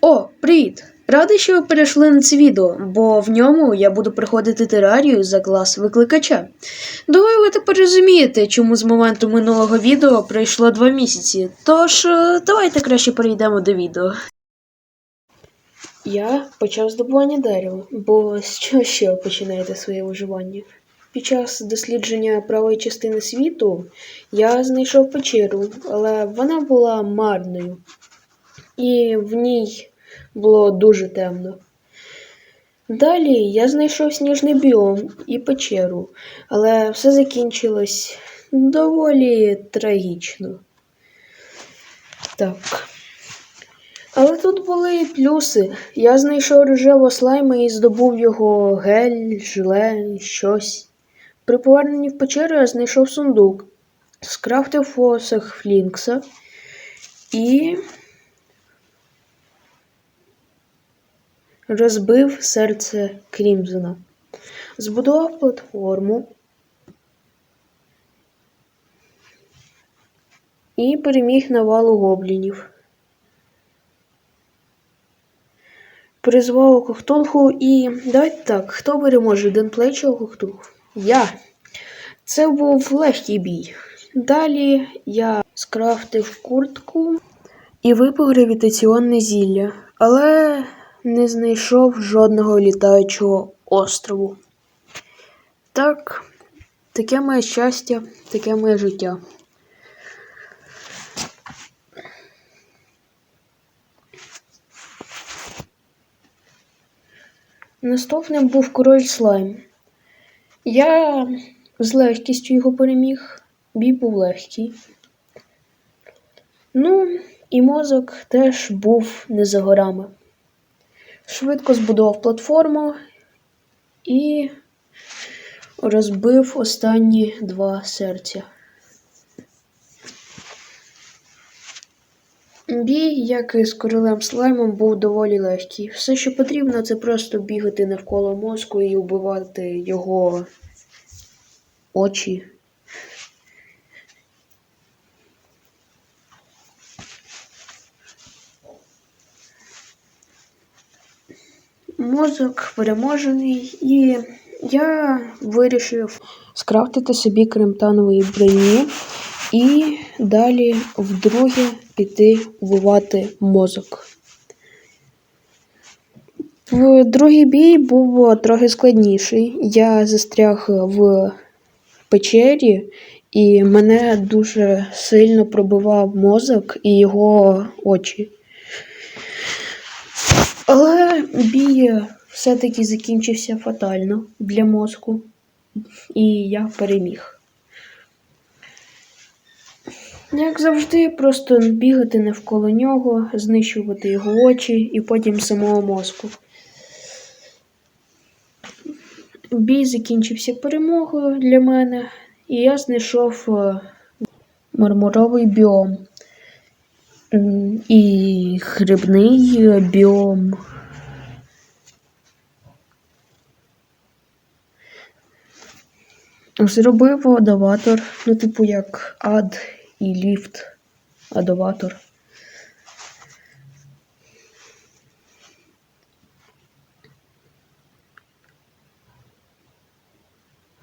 О, привіт! Радий, що ви перейшли на це відео, бо в ньому я буду проходити терарію за клас викликача. Думаю, ви тепер розумієте, чому з моменту минулого відео пройшло два місяці. Тож, е, давайте краще перейдемо до відео. Я почав здобування дерева, бо з чого ще починаєте своє виживання? Під час дослідження правої частини світу я знайшов печеру, але вона була марною, і в ній було дуже темно. Далі я знайшов сніжний біом і печеру, але все закінчилось доволі трагічно. Так. Але тут були і плюси. Я знайшов рожевого слайма і здобув його гель, жиле, щось. При поверненні в печеру я знайшов сундук, скрафтив фосах Флінкса і розбив серце Крімзона. Збудував платформу і переміг навалу гоблінів. Призвав Кохтулху і давайте так, хто переможе Денплей чи Кохтулху? Я. Це був легкий бій. Далі я скрафтив куртку і випив гравітаційне зілля, але не знайшов жодного літаючого острову. Так, таке моє щастя, таке моє життя. Наступним був король слайм. Я з легкістю його переміг. Бій був легкий. Ну, і мозок теж був не за горами. Швидко збудував платформу і розбив останні два серця. Бій, як і з королем слаймом, був доволі легкий. Все, що потрібно, це просто бігати навколо мозку і вбивати його очі. Мозок переможений, і я вирішив скрафтити собі кремтанової броні і далі вдруге піти вбивати мозок. В другий бій був трохи складніший. Я застряг в печері, і мене дуже сильно пробивав мозок і його очі. Але бій все-таки закінчився фатально для мозку, і я переміг. Як завжди, просто бігати навколо нього, знищувати його очі і потім самого мозку. Бій закінчився перемогою для мене, і я знайшов е, мармуровий біом і грибний біом. Зробив адаватор, ну, типу як ад і ліфт. Адаватор.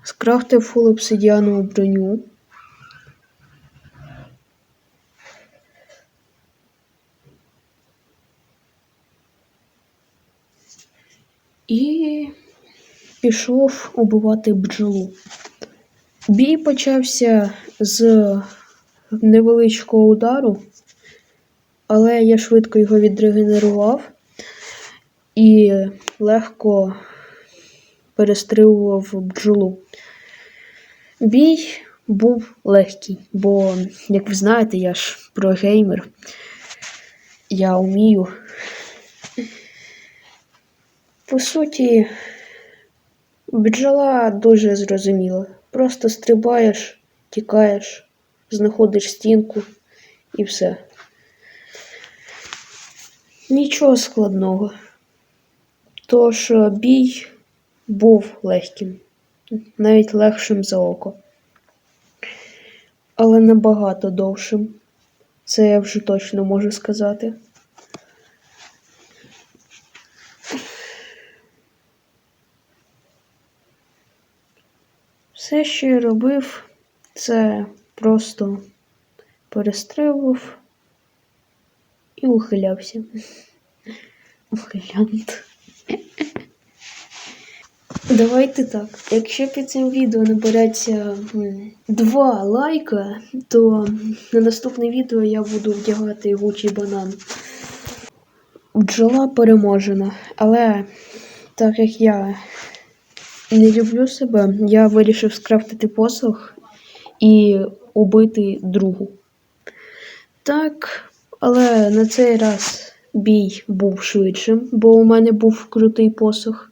Скрафтив фул обсидіанову броню. І пішов убивати бджолу. Бій почався з невеличкого удару, але я швидко його відрегенерував і легко перестрілював бджолу. Бій був легкий, бо, як ви знаєте, я ж прогеймер. Я вмію. По суті, бджола дуже зрозуміла. Просто стрибаєш, тікаєш, знаходиш стінку і все. Нічого складного. Тож е, бій був легким, навіть легшим за око. Але набагато довшим. Це я вже точно можу сказати. Все, що я робив, це просто перестрибував і ухилявся. Ухилянт. Давайте так. Якщо під цим відео набереться два лайка, то на наступне відео я буду вдягати гучий банан. Бджола переможена, але так як я не люблю себе, я вирішив скрафтити посох і убити другу. Так, але на цей раз бій був швидшим, бо у мене був крутий посох.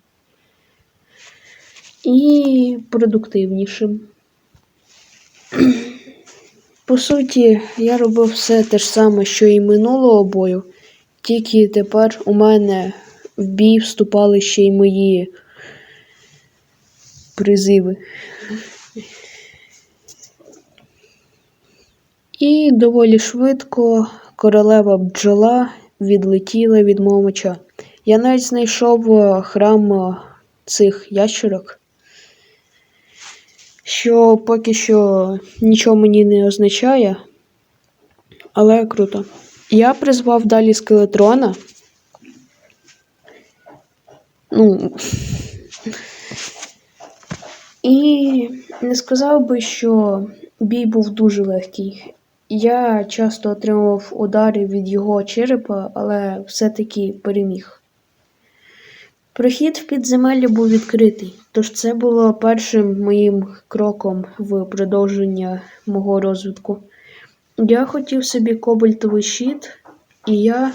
І продуктивнішим. По суті, я робив все те ж саме, що і минулого бою, тільки тепер у мене в бій вступали ще й мої призиви. І доволі швидко королева бджола відлетіла від мого меча. Я навіть знайшов е, храм е, цих ящерок, що поки що нічого мені не означає, але круто. Я призвав далі скелетрона. Ну. І не сказав би, що бій був дуже легкий. Я часто отримував удари від його черепа, але все-таки переміг. Прохід в підземелля був відкритий, тож це було першим моїм кроком в продовження мого розвитку. Я хотів собі кобальтовий щит, і я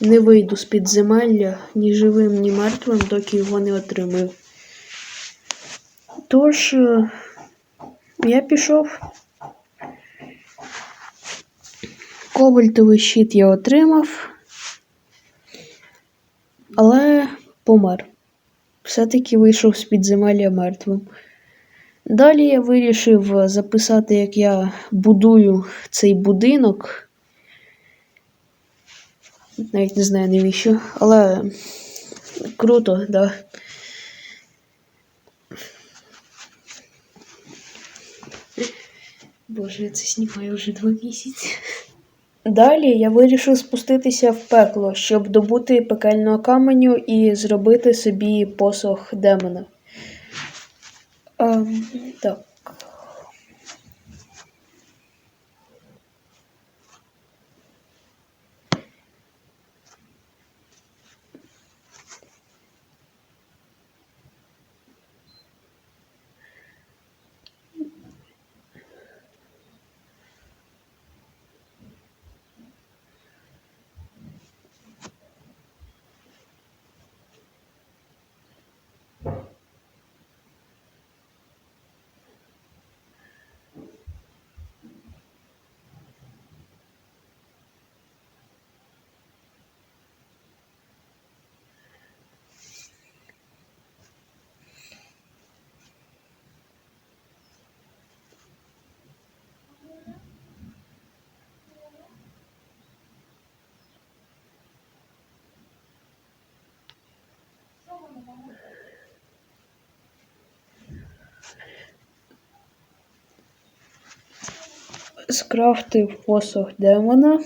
не вийду з підземелля ні живим, ні мертвим, доки його не отримаю. Тож е, я пішов. Кобальтовий щит я отримав, але помер. Все-таки вийшов з підземелля мертвим. Далі я вирішив записати, як я будую цей будинок. Навіть не знаю навіщо, але круто, так. Да. Боже, я це знімаю вже два місяці. Далі я вирішив спуститися в пекло, щоб добути пекельного каменю і зробити собі посох демона. Ем, так. Скрафтив посох демона.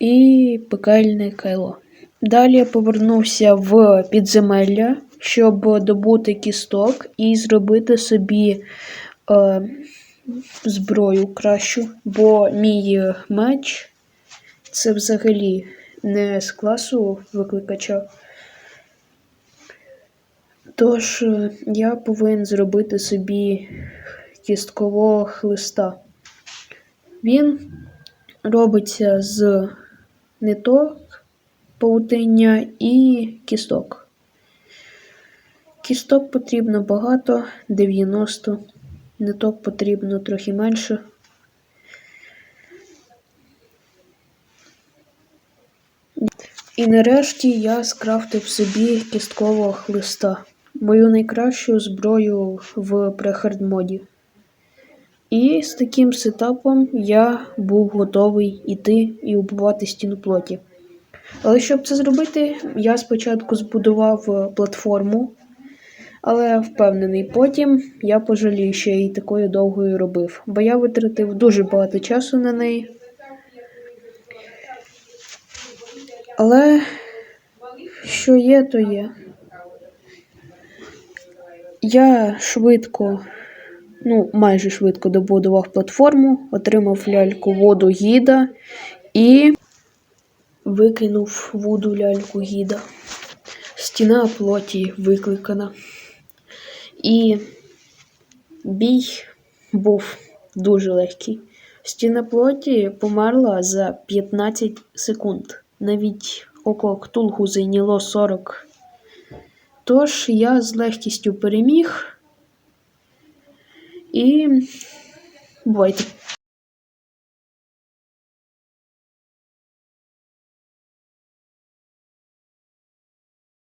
І пекельне кайло. Далі я повернувся в підземелля, щоб добути кісток і зробити собі е, зброю кращу, бо мій меч це взагалі не з класу викликача. Тож е, я повинен зробити собі кісткового хлиста. Він робиться з ниток, паутиння і кісток. Кісток потрібно багато, 90, ниток потрібно трохи менше. І нарешті я скрафтив собі кісткового хлиста мою найкращу зброю в прехард-моді. І з таким сетапом я був готовий іти і убивати стіну плоті. Але щоб це зробити, я спочатку збудував е, платформу, але впевнений, потім я пожалію, що я її такою довгою робив, бо я витратив дуже багато часу на неї. Але що є, то є. Я швидко, ну майже швидко добудував платформу, отримав ляльку воду гіда і викинув воду ляльку гіда. Стіна плоті викликана. І бій був дуже легкий. Стіна плоті померла за 15 секунд. Навіть око Ктулгу зайняло 40. Тож я з легкістю переміг. І бувайте.